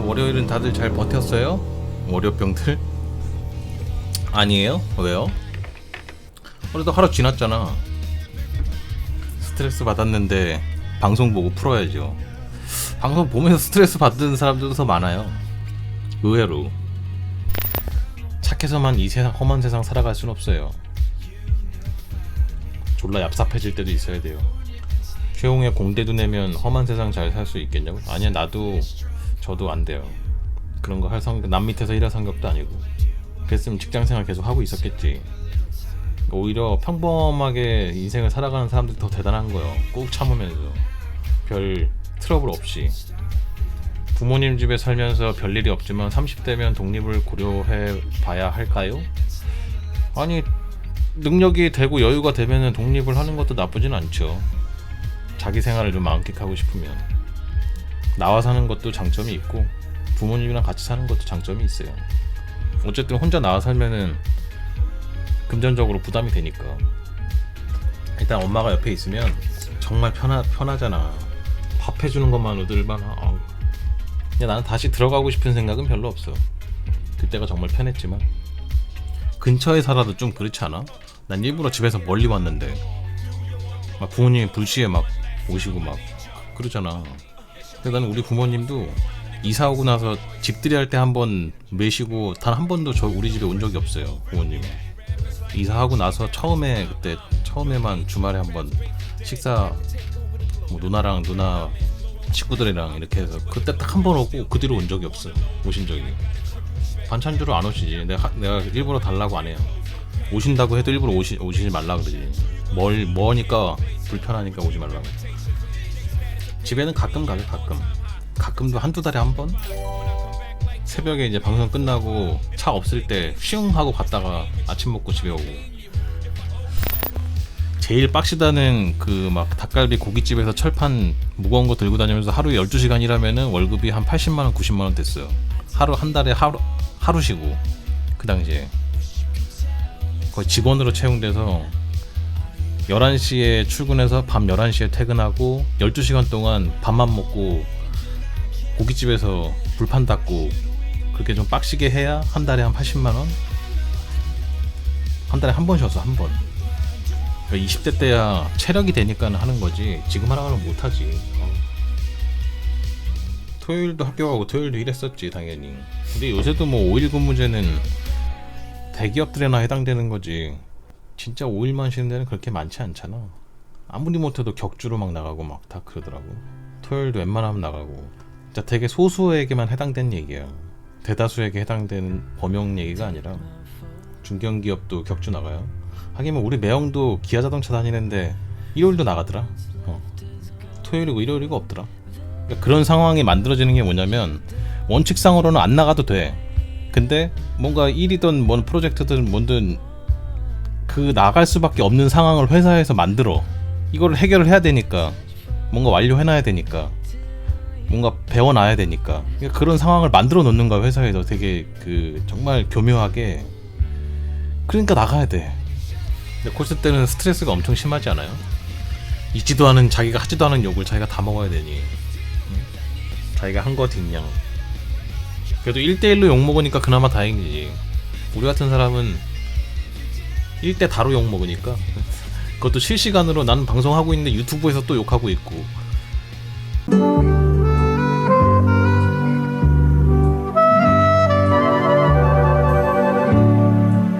월요일은 다들 잘 버텼어요? 월요병들? 아니에요? 왜요? 그래도 하루 지났잖아. 스트레스 받았는데 방송 보고 풀어야죠. 방송 보면서 스트레스 받는 사람들도 더 많아요. 의외로. 착해서만 이 세상 험한 세상 살아갈 순 없어요. 졸라 얍삽해질 때도 있어야 돼요. 최홍의 공대도 내면 험한 세상 잘 살 수 있겠냐고? 아니야 나도 저도 안 돼요. 그런 거 할 성격 남 밑에서 일할 성격도 아니고 그랬으면 직장 생활 계속 하고 있었겠지. 오히려 평범하게 인생을 살아가는 사람들이 더 대단한 거예요. 꾹 참으면서 별 트러블 없이 부모님 집에 살면서 별 일이 없지만 30대면 독립을 고려해 봐야 할까요? 아니 능력이 되고 여유가 되면은 독립을 하는 것도 나쁘진 않죠. 자기 생활을 좀 만끽하고 싶으면 나와 사는 것도 장점이 있고 부모님이랑 같이 사는 것도 장점이 있어요. 어쨌든 혼자 나와 살면은 금전적으로 부담이 되니까 일단 엄마가 옆에 있으면 정말 편하 편하잖아. 밥 해주는 것만으로도 얼마나 아우. 그냥 나는 다시 들어가고 싶은 생각은 별로 없어. 그때가 정말 편했지만 근처에 살아도 좀 그렇지 않아? 난 일부러 집에서 멀리 왔는데 막 부모님이 불시에 막 오시고 막 그러잖아. 근데 나는 우리 부모님도 이사 오고 나서 집들이 할 때 한 번 매시고 단 한 번도 저 우리 집에 온 적이 없어요. 부모님. 이사하고 나서 처음에 그때 처음에만 주말에 한 번 식사 뭐 누나랑 누나 친구들이랑 이렇게 해서 그때 딱 한 번 오고 그 뒤로 온 적이 없어. 오신 적이. 반찬 주러 안 오시지. 내가 내가 일부러 달라고 안 해요. 오신다고 해도 일부러 오시 오시지 말라 그러지. 멀 머니까 불편하니까 오지 말라고. 집에는 가끔 가요 가끔. 가끔도 한두 달에 한 번. 새벽에 이제 방송 끝나고 차 없을 때 슝 하고 갔다가 아침 먹고 집에 오고. 제일 빡시다는 그 막 닭갈비 고깃집에서 철판 무거운 거 들고 다니면서 하루에 12시간 일하면은 월급이 한 80만 원, 90만 원 됐어요. 하루 한 달에 하루 하루 쉬고 그 당시에 거의 직원으로 채용돼서 11시에 출근해서 밤 11시에 퇴근하고 12시간 동안 밥만 먹고 고깃집에서 불판 닦고 그렇게 좀 빡시게 해야 한 달에 한 80만 원? 한 달에 한 번 쉬었어 한 번. 20대 때야 체력이 되니까 하는 거지 지금 하라고는 못 하지. 어. 토요일도 학교 가고 토요일도 일했었지 당연히. 근데 요새도 뭐 5일 근무제는 대기업들에나 해당되는 거지. 진짜 5일만 쉬는 데는 그렇게 많지 않잖아. 아무리 못해도 격주로 막 나가고 막 다 그러더라고. 토요일도 웬만하면 나가고. 진짜 되게 소수에게만 해당된 얘기야. 대다수에게 해당되는 범용 얘기가 아니라 중견기업도 격주 나가요. 하긴 뭐 우리 매형도 기아 자동차 다니는데 일요일도 나가더라. 어. 토요일이고 일요일이고 없더라. 그러니까 그런 상황이 만들어지는 게 뭐냐면 원칙상으로는 안 나가도 돼. 근데 뭔가 일이든 뭔 프로젝트든 뭐든 그 나갈 수밖에 없는 상황을 회사에서 만들어. 이걸 해결을 해야 되니까 뭔가 완료해놔야 되니까 뭔가 배워놔야 되니까 그러니까 그런 상황을 만들어 놓는 거야 회사에서 되게 그 정말 교묘하게 그러니까 나가야 돼. 근데 콜스 때는 스트레스가 엄청 심하지 않아요? 있지도 않은 자기가 하지도 않은 욕을 자기가 다 먹어야 되니 응? 자기가 한 거 뒷냥 그래도 1대1로 욕 먹으니까 그나마 다행이지 우리 같은 사람은 1대 다로 욕 먹으니까. 그것도 실시간으로 나는 방송하고 있는데 유튜브에서 또 욕하고 있고